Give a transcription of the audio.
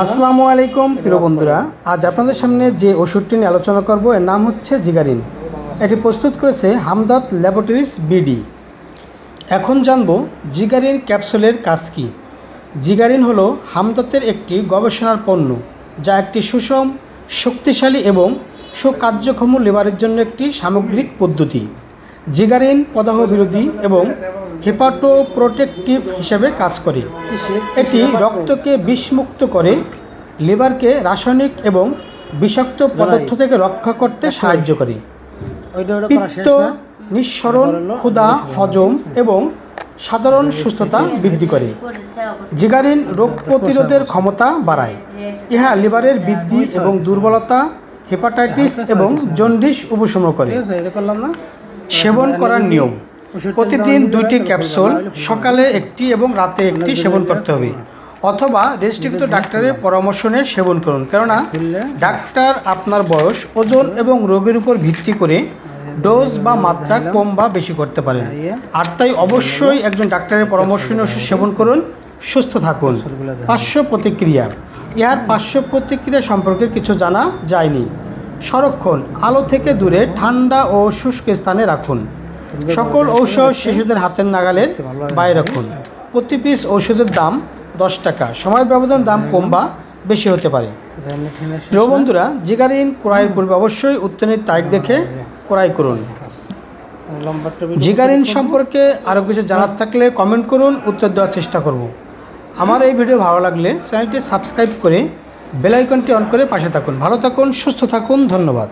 আসসালামু আলাইকুম, প্রিয় বন্ধুরা। আজ আপনাদের সামনে যে ওষুধটি নিয়ে আলোচনা করব, এর নাম হচ্ছে জিগারিন। এটি প্রস্তুত করেছে হামদাদ ল্যাবরেটরিজ বিডি। এখন জানব জিগারিন ক্যাপসুলের কাজ কী। জিগারিন হলো হামদাতের একটি গবেষণার পণ্য, যা একটি সুষম, শক্তিশালী এবং সুকার্যক্ষম লেবারের জন্য একটি সামগ্রিক পদ্ধতি। জিগারিন প্রদাহ বিরোধী এবং হেপাটো প্রোটেকটিভ হিসেবে কাজ করে। এটি রক্তকে বিষমুক্ত করে, লিভারকে রাসায়নিক এবং বিষাক্ত পদার্থ থেকে রক্ষা করতে সাহায্য করে। পিত্ত নিঃসরণ, ক্ষুধা, হজম এবং সাধারণ সুস্থতা বৃদ্ধি করে। জিগারিন রোগ প্রতিরোধের ক্ষমতা বাড়ায়। ইহা লিভারের বৃদ্ধি এবং দুর্বলতা, হেপাটাইটিস এবং জন্ডিস উপশম করে। সেবন করার নিয়ম। প্রতিদিন দুইটি ক্যাপসুল সকালে একটি এবং রাতে একটি সেবন করতে হবে। অথবা রেজিস্ট্রিক্ট ডাক্তারের পরামর্শ নিয়ে সেবন করুন। কেননা ডাক্তার আপনার বয়স ওজন এবং রোগের উপর ভিত্তি করে ডোজ বা মাত্রা কম বা বেশি করতে পারেন। আর তাই অবশ্যই একজন ডাক্তারের পরামর্শ নিয়ে সেবন করুন সুস্থ থাকুন। পার্শ্ব প্রতিক্রিয়া। ইহার পার্শ্ব প্রতিক্রিয়া সম্পর্কে কিছু জানা যায়নি। সংরক্ষণ আলো থেকে দূরে ঠান্ডা ও শুষ্ক স্থানে রাখুন। সকল ঔষধ শিশুদের হাতের নাগালের বাইরে রাখুন। প্রতি পিস ওষুধের দাম দশ টাকা। সময় ব্যবধান দাম কম বা বেশি হতে পারে। বন্ধুরা জিগারিন ক্রয়ের পূর্বে অবশ্যই উত্তরের তারিখ দেখে ক্রয় করুন। জিগারিন সম্পর্কে আরও কিছু জানার থাকলে কমেন্ট করুন, উত্তর দেওয়ার চেষ্টা করব। আমার এই ভিডিও ভালো লাগলে চ্যানেলটি সাবস্ক্রাইব করে বেলাইকনটি অন করে পাশে থাকুন। ভালো থাকুন সুস্থ থাকুন ধন্যবাদ।